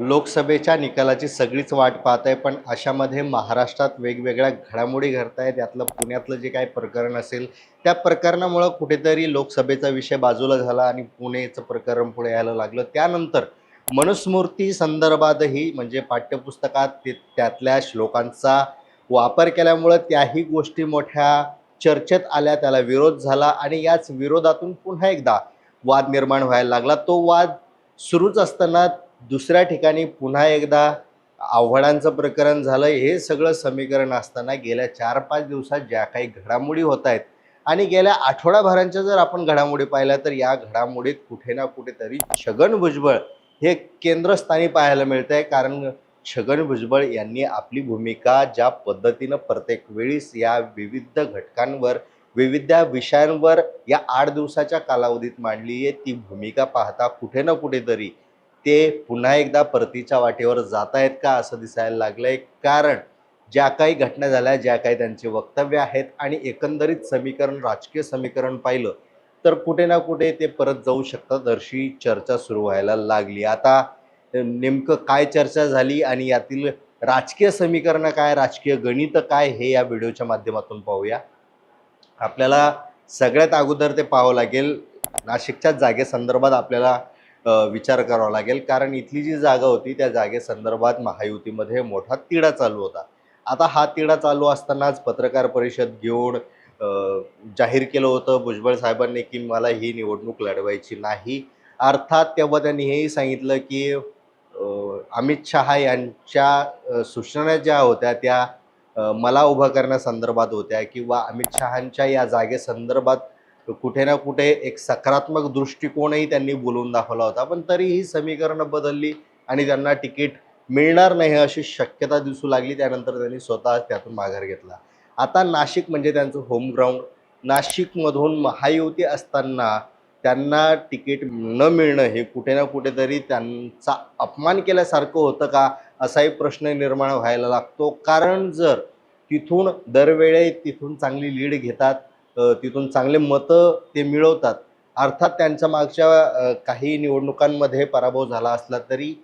लोकसभेच्या निकालाची सगळीच वाट पाहत आहे पण अशामध्ये महाराष्ट्रात वेगवेगळ्या घडामोडी घडत आहेत यातलं पुण्यातलं जे काही प्रकरण असेल त्या प्रकरणामुळं कुठेतरी लोकसभेचा विषय बाजूला झाला आणि पुणेचं प्रकरण पुढे यायला लागलं. त्यानंतर मनुस्मृती संदर्भातही म्हणजे पाठ्यपुस्तकात ते त्यातल्या श्लोकांचा वापर केल्यामुळं त्याही गोष्टी मोठ्या चर्चेत आल्या त्याला विरोध झाला आणि याच विरोधातून पुन्हा एकदा वाद निर्माण व्हायला लागला. तो वाद सुरूच असताना दुसऱ्या ठिकाणी पुन्हा एकदा आव्हाडांचं प्रकरण झालं हे सगळं समीकरण असताना गेल्या चार पाच दिवसात ज्या काही घडामोडी होत आहेत आणि गेल्या आठवडाभरांच्या जर आपण घडामोडी पाहिल्या तर या घडामोडीत कुठे ना कुठेतरी छगन भुजबळ हे केंद्रस्थानी पाहायला मिळत आहे कारण छगन भुजबळ यांनी आपली भूमिका ज्या पद्धतीनं प्रत्येक वेळीस या विविध घटकांवर विविध विषयांवर या आठ दिवसाच्या कालावधीत मांडली आहे ती भूमिका पाहता कुठे ना कुठेतरी ते पुन्हा एकदा परतीच्या वाटेवर जात आहेत का असं दिसायला लागलंय? कारण ज्या काही घटना झाल्या ज्या काही त्यांचे वक्तव्य आहेत आणि एकंदरीत समीकरण राजकीय समीकरण पाहिलं तर कुठे ना कुठे ते परत जाऊ शकतात अशी चर्चा सुरू व्हायला लागली. आता नेमकं काय चर्चा झाली आणि यातील राजकीय समीकरणं काय राजकीय गणित काय हे या व्हिडिओच्या माध्यमातून पाहूया. आपल्याला सगळ्यात अगोदर ते पाहावं लागेल. नाशिकच्या जागेसंदर्भात आपल्याला विचार करावा लागेल. कारण इथली जी जागा होती त्या जागेसंदर्भात महायुतीमध्ये मोठा तिढा चालू होता. आता हा तिढा चालू असतानाच पत्रकार परिषद घेऊन जाहीर केलं होतं भुजबळ साहेबांनी की मला ही निवडणूक लढवायची नाही. अर्थात तेव्हा त्यांनी हेही सांगितलं की अमित शहा यांच्या सूचना ज्या होत्या त्या मला उभं करण्यासंदर्भात होत्या किंवा अमित शहांच्या या जागेसंदर्भात कुठे ना कुठे एक सकारात्मक दृष्टिकोनही त्यांनी बोलून दाखवला होता. पण तरीही ही समीकरणं बदलली आणि त्यांना तिकीट मिळणार नाही अशी शक्यता दिसू लागली. त्यानंतर त्यांनी स्वतः त्यातून माघार घेतला. आता नाशिक म्हणजे त्यांचं होम ग्राउंड नाशिकमधून महायुती असताना त्यांना तिकीट न मिळणं हे कुठे ना कुठेतरी त्यांचा अपमान केल्यासारखं होतं का? असाही प्रश्न निर्माण व्हायला लागतो. कारण जर तिथून दरवेळे तिथून चांगली लीड घेतात तिथून चांगले मतं ते मिळवतात. अर्थात त्यांच्या मागच्या काही निवडणुकांमध्ये पराभव झाला असला तरी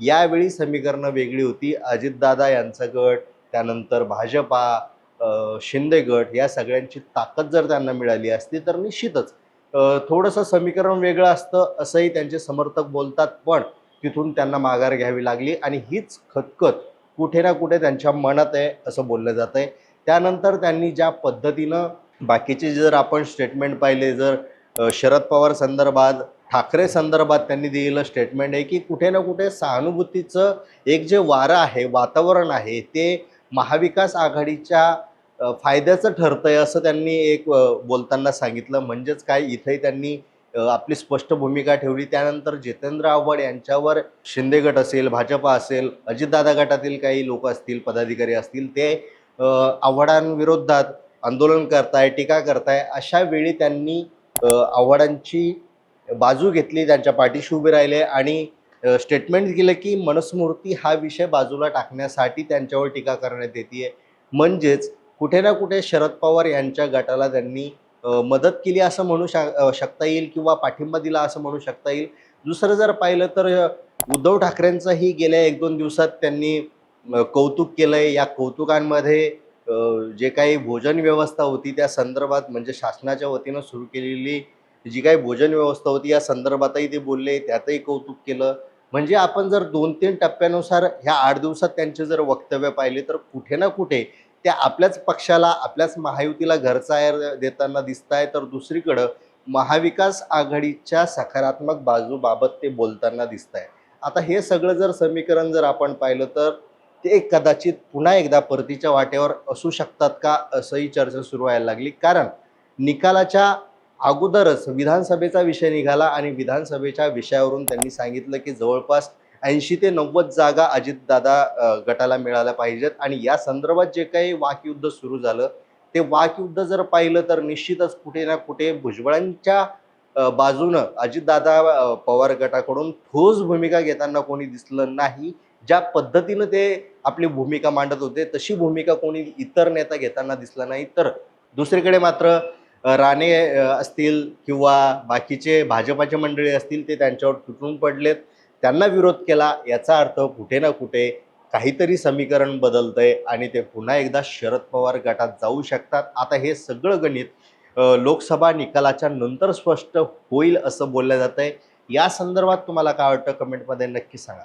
यावेळी समीकरणं वेगळी होती. अजितदादा यांचा गट त्यानंतर भाजपा शिंदे गट या सगळ्यांची ताकद जर त्यांना मिळाली असती तर निश्चितच थोडंसं समीकरण वेगळं असतं असंही त्यांचे समर्थक बोलतात. पण तिथून त्यांना माघार घ्यावी लागली आणि हीच खतखत कुठे ना कुठे त्यांच्या मनात आहे असं बोललं जात आहे त्यानंतर त्यांनी ज्या पद्धतीनं बाकीचे जर आपण स्टेटमेंट पाहिले जर शरद पवार संदर्भात ठाकरे संदर्भात त्यांनी दिलेलं स्टेटमेंट आहे की कुठे ना कुठे सहानुभूतीचं एक जे वारं आहे वातावरण आहे ते महाविकास आघाडीच्या फायद्याचं ठरतं आहे असं त्यांनी एक बोलताना सांगितलं. म्हणजेच काय? इथेही त्यांनी आपली स्पष्ट भूमिका ठेवली. त्यानंतर जितेंद्र आव्हाड यांच्यावर शिंदे गट असेल भाजपा असेल अजितदादा गटातील काही लोक असतील पदाधिकारी असतील ते आव्हाडांविरोधात आंदोलन करताय टीका करताय अशा वेळी त्यांनी आव्हाडांची बाजू घेतली त्यांच्या पाठीशी उभे राहिले आणि स्टेटमेंट दिलं की मनस्मृती हा विषय बाजूला टाकण्यासाठी त्यांच्यावर टीका करण्यात येते म्हणजेच कुठे ना कुठे शरद पवार यांच्या गटाला त्यांनी मदत केली असं म्हणू शक शकता येईल किंवा पाठिंबा दिला असं म्हणू शकता येईल. दुसरं जर पाहिलं तर उद्धव ठाकरेंचंही गेल्या एक दोन दिवसात त्यांनी कौतुक केलं आहे या कौतुकांमध्ये जे काही भोजन व्यवस्था होती त्या संदर्भात म्हणजे शासनाच्या वतीनं सुरू केलेली जी काही भोजन व्यवस्था होती या संदर्भातही ते बोलले त्यातही कौतुक केलं. म्हणजे आपण जर दोन तीन टप्प्यानुसार ह्या आठ दिवसात त्यांचे जर वक्तव्य पाहिले तर कुठे ना कुठे त्या आपल्याच पक्षाला आपल्याच महायुतीला घरचायर देताना दिसत आहे तर दुसरीकडं महाविकास आघाडीच्या सकारात्मक बाजूबाबत ते बोलताना दिसत आहे आता हे सगळं जर समीकरण जर आपण पाहिलं तर ते कदाचित पुन्हा एकदा परतीच्या वाटेवर असू शकतात का असंही चर्चा सुरू व्हायला लागली. कारण निकालाच्या अगोदरच विधानसभेचा विषय निघाला आणि विधानसभेच्या विषयावरून त्यांनी सांगितलं की जवळपास ऐंशी ते नव्वद जागा अजितदादा गटाला मिळाल्या पाहिजेत. आणि या संदर्भात जे काही वाकयुद्ध सुरू झालं ते वाकयुद्ध जर पाहिलं तर निश्चितच कुठे ना कुठे भुजबळांच्या बाजूनं अजितदादा पवार गटाकडून ठोस भूमिका घेताना कोणी दिसलं नाही. ज्या पद्धतीनं ते आपली भूमिका मांडत होते तशी भूमिका कोणी इतर नेता घेताना दिसला नाही. तर दुसरीकडे मात्र राणे असतील किंवा बाकीचे भाजपाचे मंडळी असतील ते त्यांच्यावर तुटून पडलेत. त्यांना विरोध केला याचा अर्थ कुठे ना कुठे काहीतरी समीकरण बदलतंय आणि ते पुन्हा एकदा शरद पवार गटात जाऊ शकतात. आता हे सगळं गणित लोकसभा निकालाच्या नंतर स्पष्ट होईल असं बोललं जात आहे या संदर्भात तुम्हाला काय वाटतं? कमेंटमध्ये नक्की सांगा.